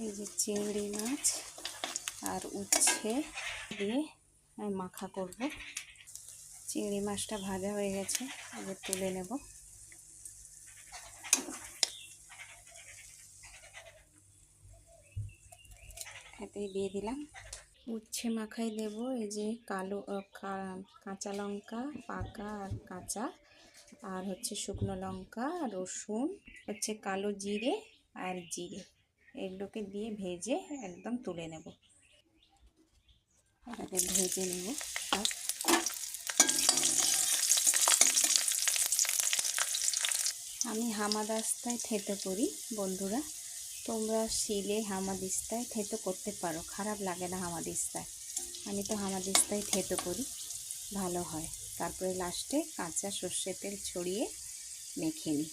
এই যে চিংড়ি মাছ আর উচ্ছে দিয়ে আমি মাখা করব। চিংড়ি মাছটা ভাজা হয়ে গেছে, এবার তুলে নেব। এতেই দিয়ে দিলাম। উচ্ছে মাখাই দেব, এই যে কালো কাঁচা লঙ্কা, পাকা আর কাঁচা, আর হচ্ছে শুকনো লঙ্কা, রসুন, হচ্ছে কালো জিরে আর জিরে। এগুলোকে দিয়ে ভেজে একদম তুলে নেব। এটাকে ভেজে নেব। আমি হামাদাস্তায় থেতো করি, বন্ধুরা। তোমরা শিলে হামাদিস্তায় থেতো করতে পারো। খারাপ লাগে না হামাদিস্তায় আমি তো হামাদিস্তায় থেতো করি। ভালো হয়। তারপরে লাস্টে কাঁচা সর্ষের তেল ছড়িয়ে মেখে নিই।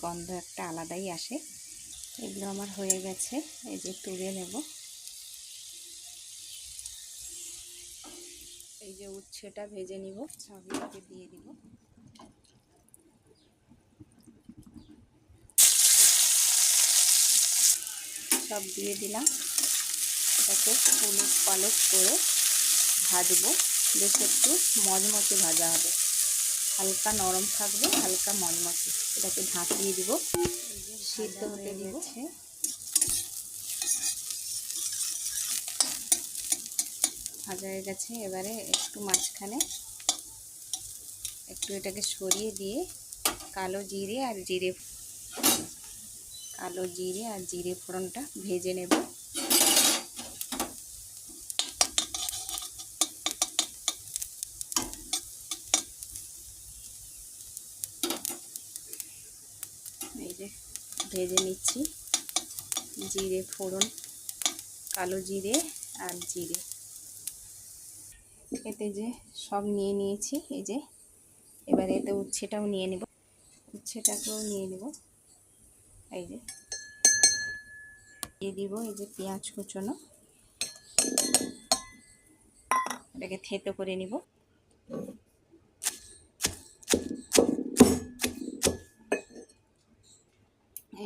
গন্ধ একটা আলাদাই আসে। এগুলো আমার হয়ে গেছে। এই যে তুলে নেব। এই যে উচ্ছেটা ভেজে নিব সবই দিয়ে দিব। সব দিয়ে দিলাম। এটাকে হলুদ পালক করে ভাজবো। বেশ একটু মজমচে ভাজা হবে। হালকা নরম থাকবে হালকা মজমচে এটাকে ঢাকিয়ে দিব। সিদ্ধ হতে দিব। ভাজা হয়ে গেছে। এবারে একটু মাঝখানে একটু এটাকে সরিয়ে দিয়ে কালো জিরে আর জিরে কালো জিরে আর জিরে ফোড়নটা ভেজে নেব। যে ভেজে নিচ্ছি। জিরে ফোড়ন, কালো জিরে আর জিরে। এতে যে সব নিয়ে নিয়েছি, এই যে এবারে এতে উচ্ছেটাও নিয়ে নেব। উচ্ছেটাকেও নিয়ে নেব। এই যে দিয়ে দিব এই যে পেঁয়াজ কুচনো। এটাকে থেতো করে নিব।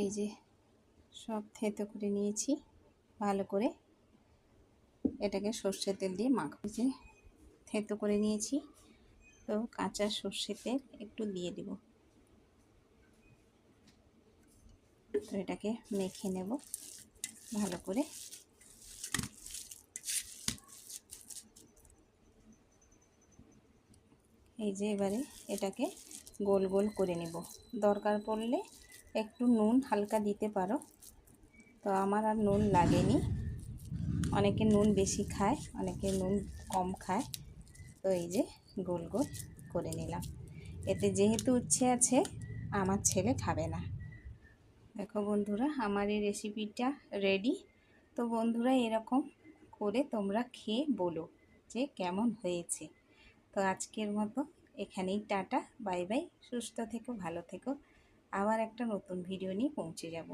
এই যে সব থেতো করে নিয়েছি, ভালো করে এটাকে সর্ষের তেল দিয়ে মাখবো। যে থেতো করে নিয়েছি, তো কাঁচা সর্ষের তেল একটু দিয়ে দিব। তো এটাকে মেখে নেব ভালো করে। এই যে এবারে এটাকে গোল গোল করে নেব। দরকার পড়লে একটু নুন হালকা দিতে পারো। তো আমার আর নুন লাগেনি। অনেকে নুন বেশি খায়, অনেকে নুন কম খায়। তো এই যে গোল গোল করে নিলাম। এতে যেহেতু উচ্ছে আছে, আমার ছেলে খাবে না। দেখো বন্ধুরা, আমার এই রেসিপিটা রেডি তো বন্ধুরা, এরকম করে তোমরা খেয়ে বলো যে কেমন হয়েছে। তো আজকের মতো এখানেই টাটা, বাই বাই। সুস্থ থেকো, ভালো থেকো। আবার একটা নতুন ভিডিও নিয়ে পৌঁছে যাব।